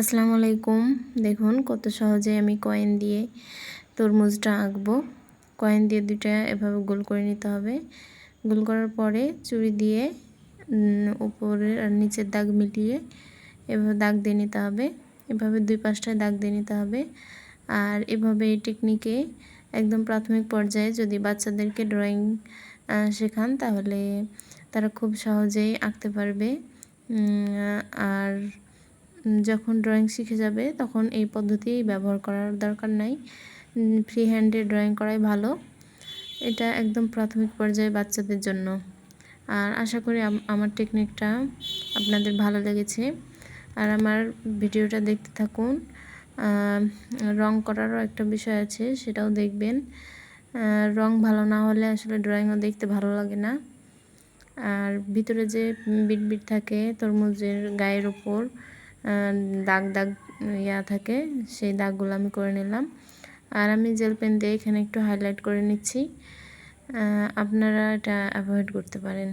আসসালামু আলাইকুম। দেখুন কত সহজে আমি কয়েন দিয়ে তরমুজটা আঁকবো। কয়েন দিয়ে দুটা এভাবে গোল করে নিতে হবে। গোল করার পরে চুড়ি দিয়ে উপরের আর নিচের দাগ মিলিয়ে এভাবে দাগ দিয়ে নিতে হবে। এভাবে দুই পাশটায় দাগ দিয়ে নিতে হবে। আর এভাবে এই টেকনিকে একদম প্রাথমিক পর্যায়ে যদি বাচ্চাদেরকে ড্রয়িং শেখান তাহলে তারা খুব সহজেই আঁকতে পারবে। আর যখন ড্রয়িং শিখে যাবে, তখন এই পদ্ধতি ব্যবহার করার দরকার নাই। ফ্রি হ্যান্ডে ড্রয়িং করাই ভালো। এটা একদম প্রাথমিক পর্যায়ে বাচ্চাদের জন্য। আর আশা করি আমার টেকনিকটা আপনাদের ভালো লেগেছে। আর আমার ভিডিওটা দেখতে থাকুন। রং করারও একটা বিষয় আছে, সেটাও দেখবেন। রং ভালো না হলে আসলে ড্রয়িংও দেখতে ভালো লাগে না। আর ভিতরে যে বিট বিট থাকে তরমুজের গায়ের ওপর দাগ দাগ ইয়া থাকে, সেই দাগগুলো আমি করে নিলাম। আর আমি জেল পেন দিয়ে এখানে একটু হাইলাইট করে নিচ্ছি। আপনারা এটা অ্যাভয়েড করতে পারেন।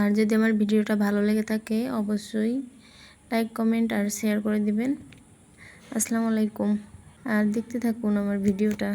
আর যদি আমার ভিডিওটা ভালো লেগে থাকে, অবশ্যই লাইক কমেন্ট আর শেয়ার করে দিবেন। আসসালামু আলাইকুম। আর দেখতে থাকুন আমার ভিডিওটা।